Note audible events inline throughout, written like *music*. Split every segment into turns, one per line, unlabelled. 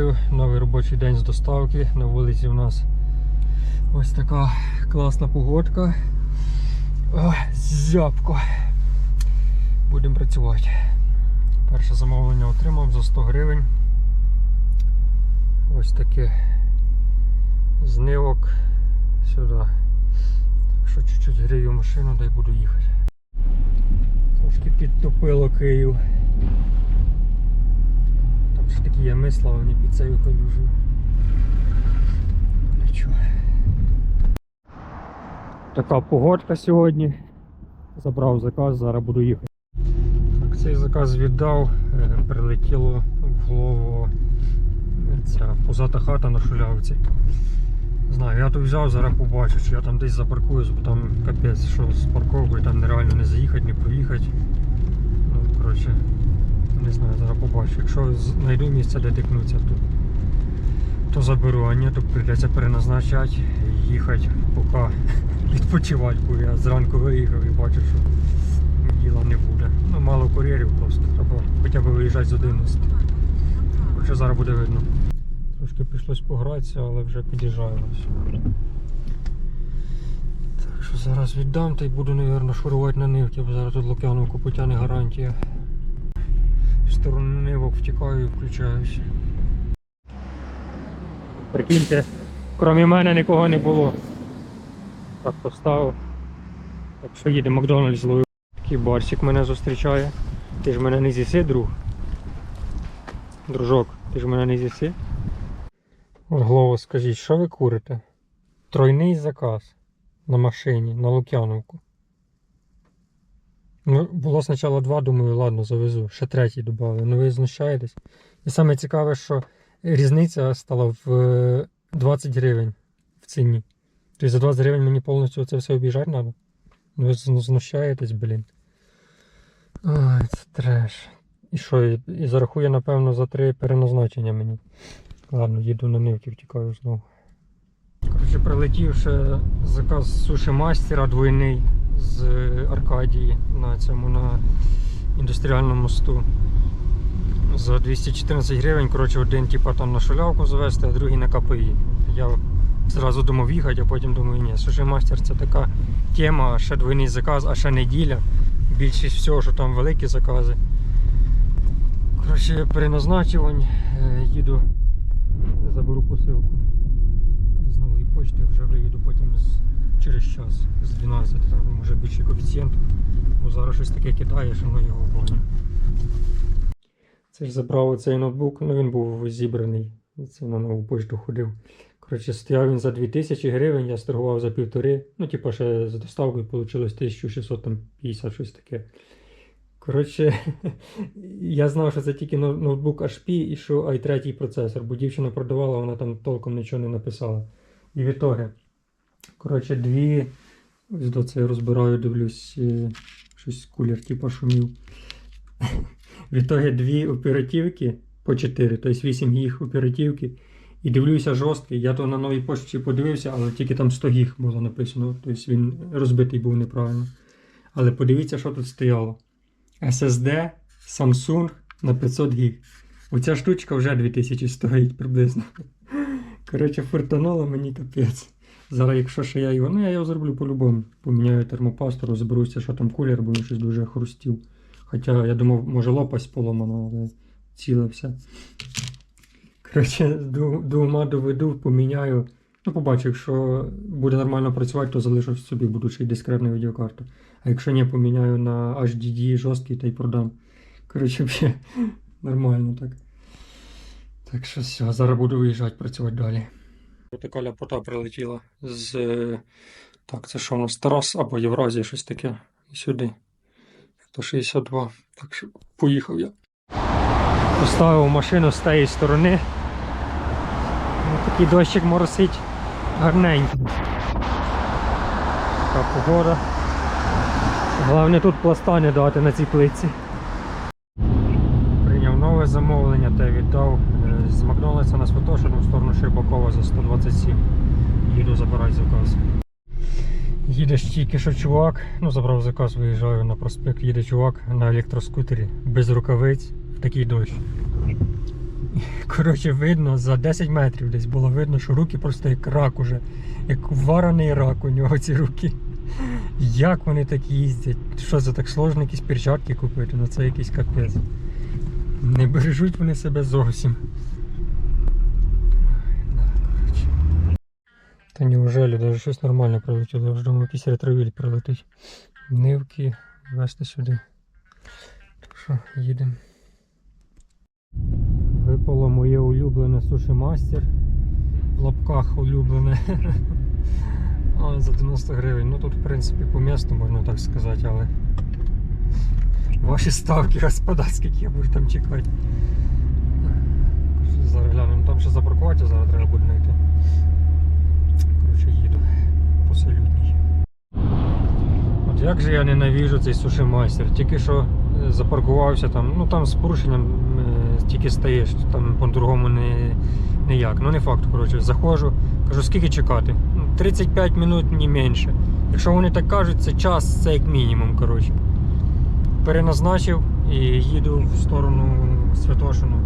вітаю. Новий робочий день з доставки. На вулиці у нас ось така класна погодка. Ой, зябко. Будемо працювати. Перше замовлення отримав за 100 гривень. Ось таке знивок сюди. Так що чуть-чуть грію машину, дай буду їхати. Трошки підтопило Київ. Ще такі ями славні під цією калюжею. Нічого. Така погодка сьогодні. Забрав заказ, зараз буду їхати. Так, цей заказ віддав, е, прилетіло в голову е, ця позата хата на шулявці. Знаю, я тут взяв, зараз побачу, чи я там десь запаркуюсь, бо там капець, що з парковкою там нереально не заїхати, не проїхати. Ну, коротше, не знаю, зараз побачу. Якщо знайду місце, де тикнуться, то, то заберу, а ні, то прийдеться переназначати і їхати, поки *laughs* відпочивати, бо я зранку виїхав і бачу, що діла не буде. Ну, мало кур'єрів просто, треба хоча б виїжджати з 11. Коротше, зараз буде видно. Трошки прийшлось погратися, але вже під'їжджаю. Так що зараз віддам та й буду, мабуть, шурувати на нивки, бо зараз тут Лук'яновку потягне гарантія. В сторону нивок втікаю і включаюся. Прикиньте, крім мене нікого не було. Так поставив. Так що їде Макдональдс ловив. Такий барсик мене зустрічає. Ти ж мене не з'їси, друг. Дружок, ти ж мене не з'їси. Голово, скажіть, що ви курите? Тройний заказ на машині, на Лук'яновку. Ну, було спочатку два, думаю, ладно, завезу. Ще третій додав. Ну ви знущаєтесь. І саме цікаве, що різниця стала в е, 20 гривень в ціні. Тобто за 20 гривень мені повністю це все обіжати треба. Ну ви знущаєтесь, блін. Ой, це треш. І що, і, і зарахує, напевно, за три переназначення мені. Ладно, їду на нивки, втікаю знову. Коротше, прилетів ще заказ суші мастера двойний з Аркадії на цьому на індустріальному мосту. За 214 гривень, коротше, один типа там на шулявку завести, а другий на КПІ. Я зразу думав їхати, а потім думаю, ні, суші мастер це така тема, ще двойний заказ, а ще неділя. Більшість всього, що там великі закази. Коротше, переназначувань, е, їду, заберу посилку з нової почти, вже виїду потім з, через час, з 12, там може більший коефіцієнт, бо зараз щось таке кидає, що ну його богу. Це ж забрав цей ноутбук, ну він був зібраний, це на нову почту ходив. Коротше, стояв він за 2000 гривень, я сторгував за півтори. Ну, типу, ще з доставкою вийшло 1650, щось таке. Коротше, *laughs* я знав, що це тільки ноутбук HP і що i3 процесор, бо дівчина продавала, вона там толком нічого не написала. І в ітоги, коротше, дві. Ось до це я розбираю, дивлюсь, е, щось кулер, типу, шумів. В ітоги дві оперативки по 4, тобто 8 гіг оперативки. І дивлюся жорсткий. Я то на новій пошті подивився, але тільки там 100 гіг було написано. Тобто він розбитий був неправильно. Але подивіться, що тут стояло. SSD Samsung на 500 гіг. Оця штучка вже 2000 стоїть приблизно. Коротше, фортануло мені капець. Зараз, якщо ще я його. Ну, я його зроблю по-любому. Поміняю термопасту, розберуся, що там кулер, бо він щось дуже хрустів. Хоча я думав, може лопасть поломана, але ціле все. Коротше, до, ума доведу, поміняю. Ну, побачу, якщо буде нормально працювати, то залишу собі, буду ще й дискретну відеокарту. А якщо ні, поміняю на HDD жорсткий та й продам. Коротше, *laughs* нормально так. Так що все, зараз буду виїжджати працювати далі. Така ляпота прилетіла з. Так, це що у нас Тарас або Євразія, щось таке. Сюди. 162. Так що поїхав я. Поставив машину з тієї сторони. Ну, Такий дощик моросить гарненький. Така погода. Головне тут пласта не дати на цій плитці. Прийняв нове замовлення та віддав Макдональдса на Святошину в сторону Щербакова за 127. Їду забирати заказ. Їде ж тільки що чувак, ну забрав заказ, виїжджаю на проспект, їде чувак на електроскутері без рукавиць в такий дощ. коротше, видно, за 10 метрів десь було видно, що руки просто як рак уже. Як варений рак у нього ці руки. Як вони так їздять? Що це так сложно якісь перчатки купити? Ну це якийсь капець. Не бережуть вони себе зовсім. Ой, да, коротше. Та неужели даже щось нормальне прилетіло? Я вже думав, якийсь ретровіль прилетить. Нивки вести сюди. Так що їдемо. Випало моє улюблене суші мастер. В лапках улюблене. *laughs* А, за 90 гривень. Ну тут в принципі по місту можна так сказати, але ваші ставки, господа, скільки я буду там чекати. Зараз глянемо, там ще запаркувати зараз треба буде знайти. Коротше, їду по салютній. От як же я ненавіжу цей суші майстер. Тільки що е, запаркувався там, ну там з порушенням е, тільки стаєш, там по-другому не, ніяк. Ну не факт, коротше, заходжу, кажу, скільки чекати? Ну, 35 минут, не менше. Якщо вони так кажуть, це час, це як мінімум, коротше. Переназначив і їду в сторону Святошину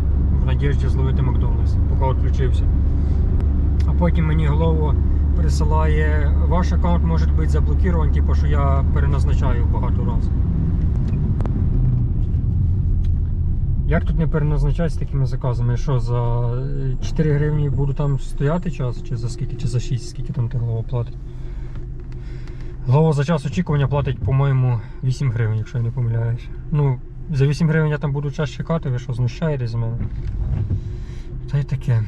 в надіжді зловити Макдональдс, поки відключився. А потім мені голову присилає, ваш аккаунт може бути заблокований, типу, що я переназначаю багато разів. Як тут не переназначати з такими заказами? Що за е, 4 гривні буду там стояти час, чи за скільки, чи за 6, скільки там ти голова платить? Голова за час очікування платить, по-моєму, 8 гривень, якщо я не помиляюсь. Ну, за 8 гривень я там буду час чекати, ви що, знущаєтесь з мене? Та й таке.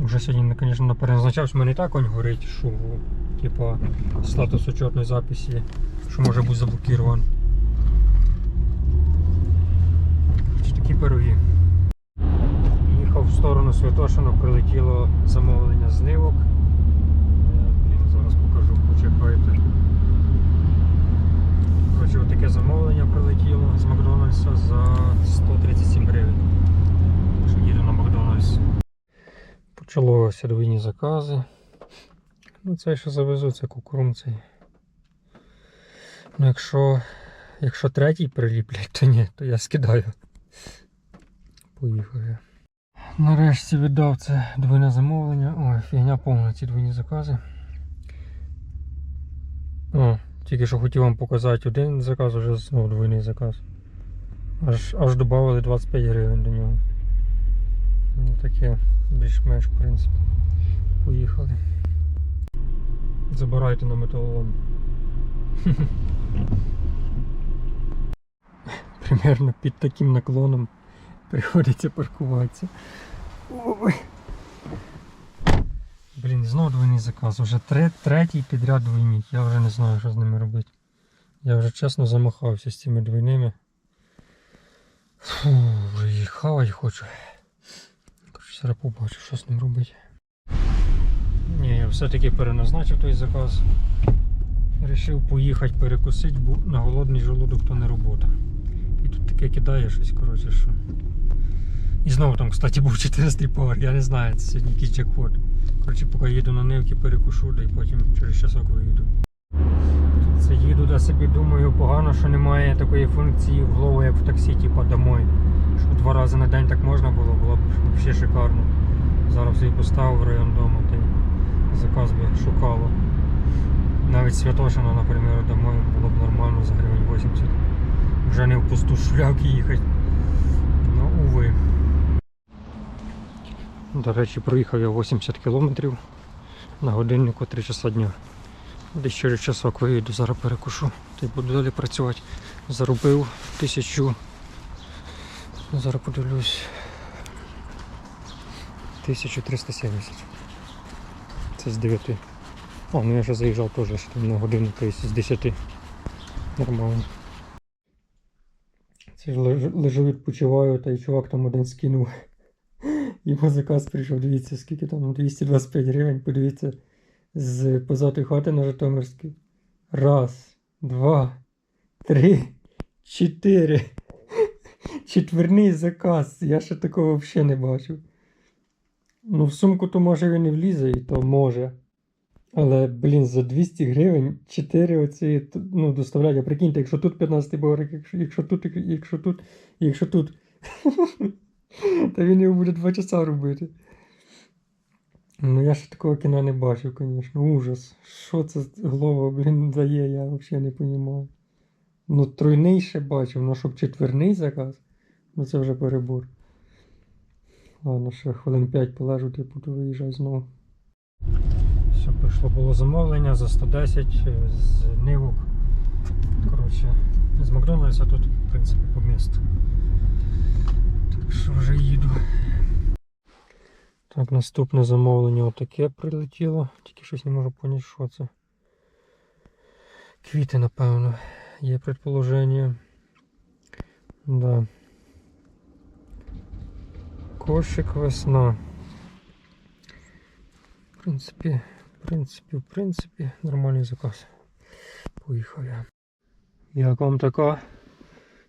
Уже сьогодні, звісно, переназначався, в мене і так он горить, що типа статус учетної записі, що може бути заблокирован. Чи такі пироги. Їхав в сторону Святошина, прилетіло замовлення з нивок. Е, Блін, зараз покажу, почекайте. Коротше, таке замовлення прилетіло з Макдональдса за 137 гривень. Що їду на Макдональдс. Почалося двійні закази. Ну, це що завезу, це кукурум цей. Ну, якщо, якщо третій приліплять, то ні, то я скидаю. Поїхав я. Нарешті віддав це двойне замовлення. Ой, фігня повна ці двойні закази. О, тільки що хотів вам показати один заказ, вже знову двойний заказ. Аж, аж додали 25 гривень до нього. Ну, таке більш-менш, в принципі. Поїхали. Забирайте на металолом. *laughs* Примерно під таким наклоном приходиться паркуватися. Ой. Блін, знову двойний заказ. Тре- третій підряд двойник. Я вже не знаю, що з ними робити. Я вже чесно замахався з цими двойними. Фу, вже їх хавать хочу. Зараз побачу, що з ним робити. Ні, я все-таки переназначив той заказ. Рішив поїхати перекусити, бо на голодний желудок то не робота. І тут таке кидає щось, коротше, що. І знову там, кстати, був 14 поверх, я не знаю, це сьогодні якийсь джекпот. Коротше, поки їду на нивки, перекушу, да і потім через часок виїду. Це їду до собі, думаю, погано, що немає такої функції в голову, як в таксі, типа домой. Щоб два рази на день так можна було, було б взагалі шикарно. Зараз собі поставив в район дому, та заказ би шукало. Навіть Святошина, наприклад, домой було б нормально за гривень 80. Вже не в пусту шляки їхати. Ну, уви. До речі, проїхав я 80 кілометрів на годиннику 3 часа дня. Десь через часок виїду, зараз перекушу. Та й буду далі працювати. Заробив тисячу. Зараз подивлюсь. 1370. Це з 9. О, ну я ще заїжджав теж на годину, тобто з 10. Нормально. Це ж лежу, відпочиваю, та й чувак там один скинув. *laughs* Йому заказ прийшов, дивіться, скільки там 225 гривень, подивіться, з позатої хати на Житомирській. Раз, два, три, чотири. Четверний заказ. Я ще такого взагалі не бачив. Ну, в сумку то може він і влізе, і то може. Але, блін, за 200 гривень 4 оці ну, доставляють. А прикиньте, якщо тут 15 поверх, якщо, якщо тут, якщо тут, якщо тут. *laughs* Та він його буде два часа робити. Ну я ще такого кіна не бачив, звісно. Ужас. Що це голова, блін, дає, я взагалі не розумію. Ну, тройний ще бачив, ну щоб четверний заказ, ну це вже перебор. Ладно, ще хвилин 5 полежу, типу, буду виїжджати знову. Все, прийшло було замовлення за 110 е, з Нивок. Коротше, з Макдональдса тут, в принципі, по місту. Так що вже їду. Так, наступне замовлення отаке прилетіло. Тільки щось не можу поняти, що це. Квіти, напевно, є предположення. Да. Кошик весна. В принципі, в принципі, в принципі, нормальний заказ. Поїхав я. Як вам така?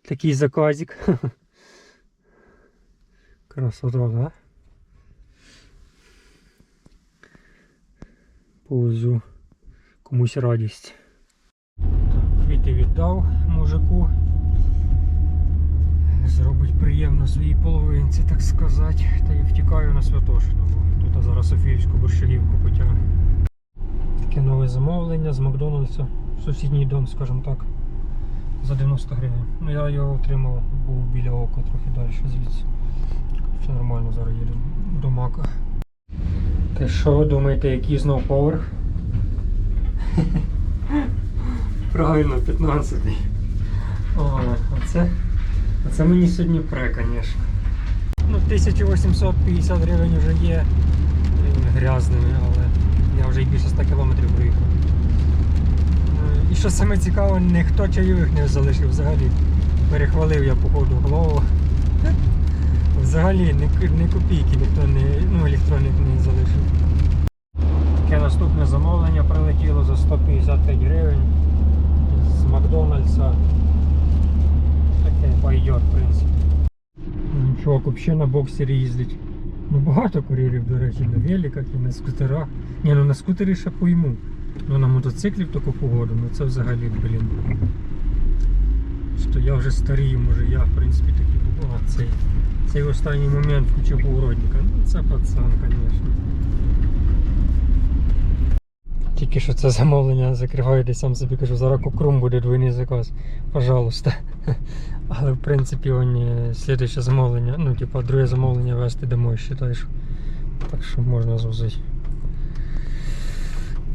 Такий заказик. *laughs* Красота, да? Повезу комусь радість. Квіти віддав мужику. Зробить приємно своїй половинці, так сказати. Та й втікаю на Святошину, бо тут зараз Софіївську борщагівку потягну. Таке нове замовлення з Макдональдса. в Сусідній дом, скажімо так. За 90 гривень. Ну я його отримав, був біля ока трохи далі звідси. Все нормально, зараз їду до Мака. Та що ви думаєте, який знов поверх? Правильно, 15-й. О, оце, оце мені сьогодні пре, звісно. Ну, 1850 гривень вже є грязними, але я вже й більше 100 кілометрів проїхав. Е, І що саме цікаве, ніхто чайових не залишив взагалі. Перехвалив я походу голову. *laughs* Взагалі к- копійки ніхто не, ну, електронник не залишив. Таке наступне замовлення прилетіло за 155 гривень з Макдональдса. Байор, в принципі. Ну, Чувак взагалі на боксері їздить. Ну багато кур'єрів, до речі, на великах і на скутерах. Ні, ну на скутері ще пойму. Ну на мотоциклі в таку погоду, ну це взагалі, блін. Що я вже старію, може я в принципі такий був. А цей. Цей останній момент включив поворотника. Ну це пацан, звісно. Тільки що це замовлення закриваю десь сам собі кажу, зараз кукрум буде двойний заказ. Пожалуйста. Але в принципі он е, слідуюче замовлення, ну типа друге замовлення вести домой, считаєш. Так що можна звозити.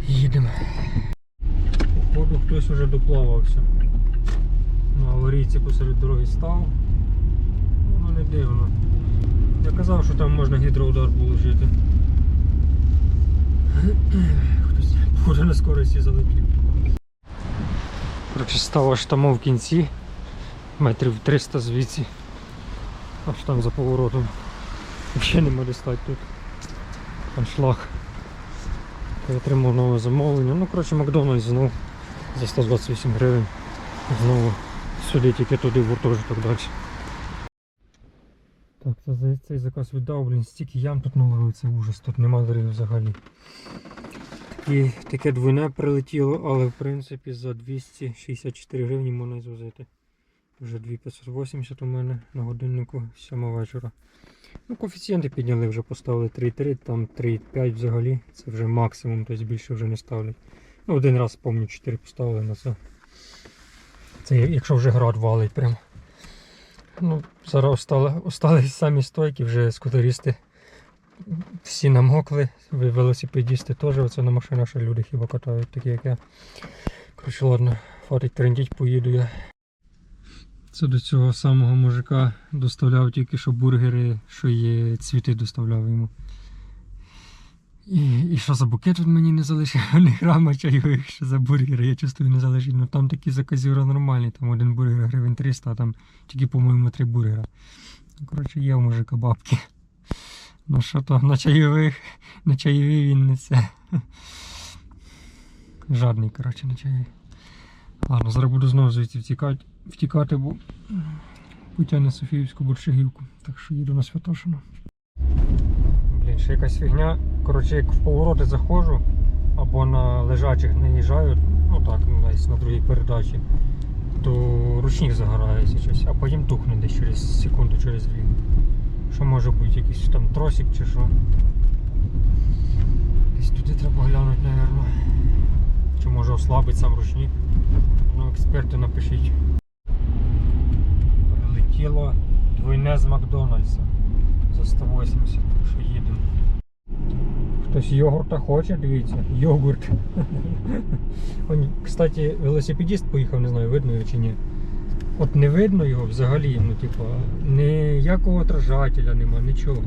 Їдемо. Походу хтось уже доплавався. На аварійці посеред дороги став. Ну не дивно. Я казав, що там можна гідроудар положити. Хтось походу на скорості залетів. Став аж там в кінці. Метрів 300 звідси. Аж там за поворотом. Взагалі нема де стати тут. Аншлаг. Я отримав нове замовлення. Ну, коротше, Макдональдс знову за 128 гривень. Знову сюди тільки туди в гуртожиток далі. Так, це за цей заказ віддав, блін, стільки ям тут це ужас, тут нема доріг взагалі. Такі, таке двойне прилетіло, але в принципі за 264 гривні можна звозити. Вже 2580 у мене на годиннику 7 вечора. Ну, коефіцієнти підняли, вже поставили 3,3, там 3,5 взагалі. Це вже максимум, тобто більше вже не ставлять. Ну, один раз помню 4 поставили на це. Це якщо вже град валить прям. Ну, зараз остали, остались самі стойки, вже скутеристи всі намокли, велосипедісти теж, оце на машинах ще люди хіба катають, такі як я. Коротше, ладно, хватить трендіть, поїду я. Це до цього самого мужика доставляв тільки що бургери, що є цвіти доставляв йому. І, і що за букет він мені не залишив, *laughs* не грама чайових, що за бургери, я чувствую не залишив. Ну там такі заказюра нормальні, там один бургер гривень 300, а там тільки, по-моєму, три бургера. Коротше, є у мужика бабки. Ну що то, на чайових, на чайові він несе. Жадний, коротше, на чайові. Ладно, зараз буду знову звідси втікати, втікати, бо потягне Софіївську борщагівку. Так що їду на Святошину. Блін, ще якась фігня. Коротше, як в повороти заходжу, або на лежачих наїжджаю, ну так, десь на другій передачі, то ручник загорається щось, а потім тухне десь через секунду, через дві. Що може бути? Якийсь там тросик чи що? Десь туди треба глянути, напевно. Чи може ослабить сам ручник. Ну, експерти напишіть. Прилетіло двойне з Макдональдса за 180, так що їдемо. Хтось йогурта хоче, дивіться, йогурт. *laughs* Он, кстати, велосипедист поїхав, не знаю, видно його чи ні. От не видно його взагалі, ну типа, ніякого отражателя нема, нічого.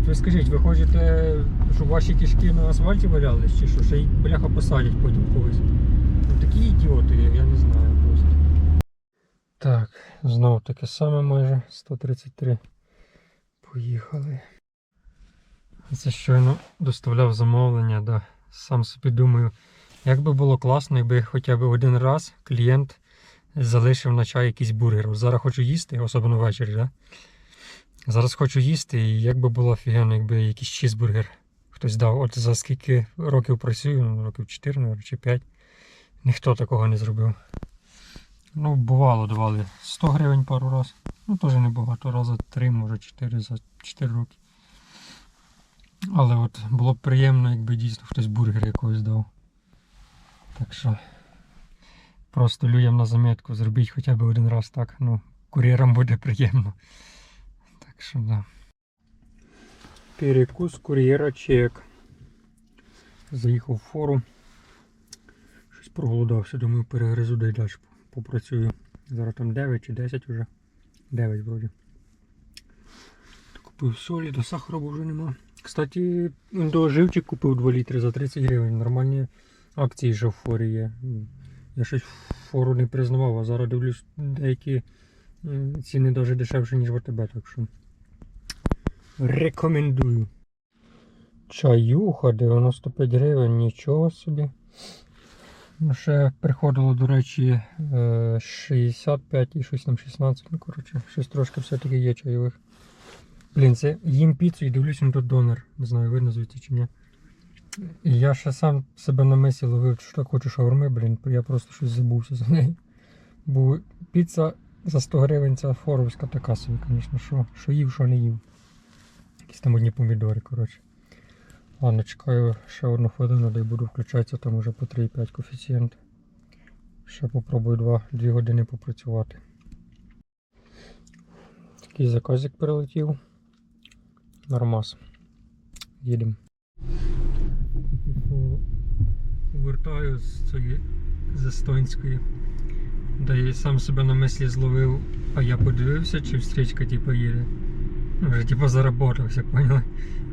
От ви скажіть, ви хочете, щоб ваші кишки на асфальті валялись, чи що? Ще й бляха посадять потім когось. Ну такі ідіоти, я не знаю. Так, знову таке саме майже 133. Поїхали. Це щойно доставляв замовлення, да. Сам собі думаю, як би було класно, якби хоча б один раз клієнт залишив на чай якийсь бургер. Зараз хочу їсти, особливо ввечері, да? Зараз хочу їсти, і як би було офігенно, якби якийсь чізбургер хтось дав. От за скільки років працюю, ну, років 4, чи 5, ніхто такого не зробив. Ну, бувало, давали 100 гривень пару раз. Ну, теж небагато, рази 3, може 4 за 4 роки. Але от було б приємно, якби дійсно хтось бургер якогось дав. Так що просто людям на замітку зробіть хоча б один раз так. Ну, кур'єрам буде приємно. Так що да. Перекус кур'єра чек. Заїхав в фору. Щось проголодався, думаю, перегризу дай далі попрацюю. Зараз там 9 чи 10 вже. 9 вроді. Купив солі, до сахару вже нема. Кстати, живчик купив 2 літри за 30 гривень. Нормальні акції вже в форі є. Я щось фору не признавав, а зараз дивлюсь деякі ціни навіть дешевші, ніж в АТБ, так що рекомендую. Чаюха 95 гривень, нічого собі. Ну, ще приходило, до речі, е, 65 і щось там 16, ну коротше, щось трошки все-таки є чайових. Блін, це їм піцу і дивлюсь, ну тут донор. Не знаю, видно звідси чи ні. І я ще сам себе на мислі ловив, що так хочу шаурми, блін, я просто щось забувся за неї. Бо піца за 100 гривень ця форовська така собі, звісно, що, що їв, що не їв. Якісь там одні помідори, коротше. Ладно, чекаю ще одну хвилину, де буду включатися, там уже по 3,5 коефіцієнт. Ще попробую 2, 2 години попрацювати. Такий заказик прилетів. Нормас. Їдемо. Повертаю з цієї з Естонської. Де я сам себе на мислі зловив, а я подивився, чи встрічка типу їде. Вже типу заработався, поняли?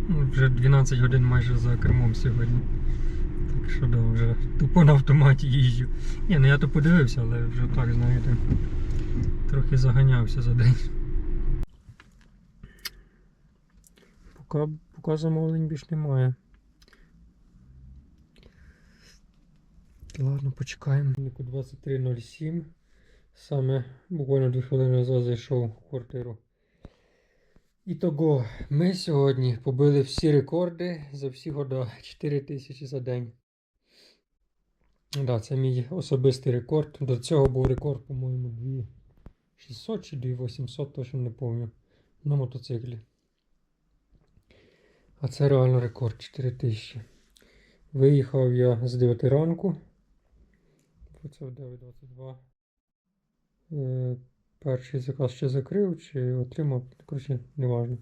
Вже 12 годин майже за кермом сьогодні. Так що да, вже тупо на автоматі їжджу. Ні, ну я то подивився, але вже так, знаєте, трохи заганявся за день. Поки, поки замовлень більш немає. Ладно, почекаємо. 23.07. Саме буквально 2 хвилини назад зайшов в квартиру. Ітого, ми сьогодні побили всі рекорди за всі года 4 тисячі за день. Да, це мій особистий рекорд. До цього був рекорд, по-моєму, 2600 чи 2800, точно не пам'ятаю. На мотоциклі. А це реально рекорд 4000. Виїхав я з 9 ранку. Це в 9.22. Е, Перший заказ ще закрив чи отримав, коротше, неважно.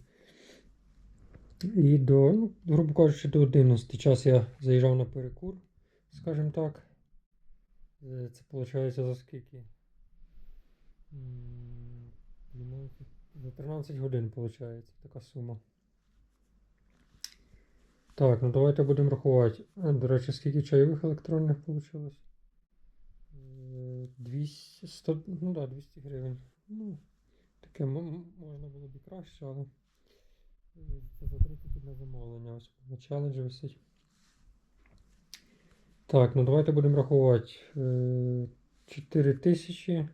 І до, ну, грубо кажучи, до 11 час я заїжджав на перекур, скажімо так. Е, Це виходить за скільки? За 13 годин виходить така сума. Так, ну давайте будемо рахувати. До речі, скільки чайових електронних вийшло? 200, 100, ну да, 200 гривень. Ну, таке можна було б і краще, але е, це за 30 на замовлення. Ось на челенджі висить. Так, ну давайте будемо рахувати. Е, 4 тисячі.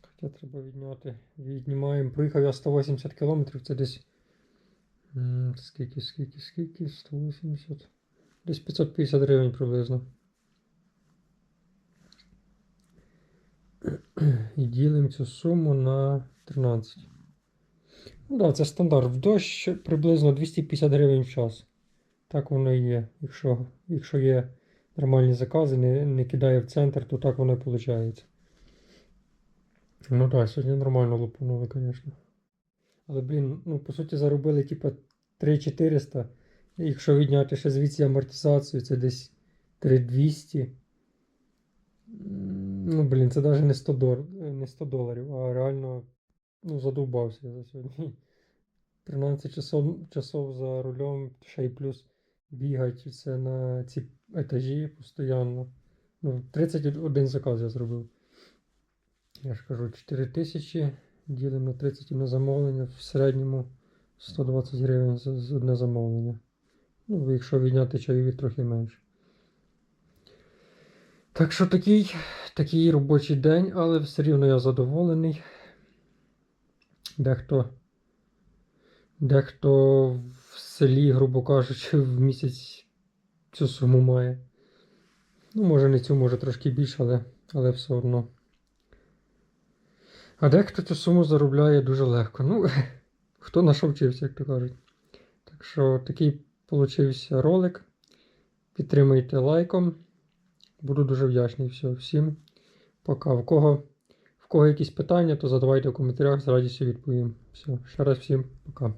Хоча треба відняти. Віднімаємо. Проїхав я 180 кілометрів, це десь. Скільки, скільки, скільки? 180. Десь 550 гривень приблизно. І ділимо цю суму на 13. Ну да, це стандарт. В дощ приблизно 250 гривень в час. Так воно і є. Якщо, якщо є нормальні закази, не, не кидає в центр, то так воно і виходить. Ну так, сьогодні нормально лупанули, звісно. Але, блін, ну по суті заробили типа 3400. Якщо відняти ще звідси амортизацію, це десь 3200. Ну, блін, це навіть не 100, дор... не 100 доларів, а реально ну, задовбався за сьогодні. *laughs* 13 часов, часов за рулем, ще й плюс бігати це на ці етажі постійно. Ну, 31 заказ я зробив. Я ж кажу, 4 тисячі ділимо на 30 на замовлення, в середньому 120 гривень за одне замовлення. Ну, якщо відняти чайові трохи менше. Так що такий, такий робочий день, але все рівно я задоволений. Дехто, дехто в селі, грубо кажучи, в місяць цю суму має. Ну, може не цю, може трошки більше, але, але все одно. А дехто цю суму заробляє дуже легко. Ну, *laughs* хто на що вчився, як то кажуть. Так що такий получився ролик. Підтримуйте лайком. Буду дуже вдячний. Все, всім пока. В кого, в кого якісь питання, то задавайте в коментарях, з радістю відповім. Все, ще раз всім пока.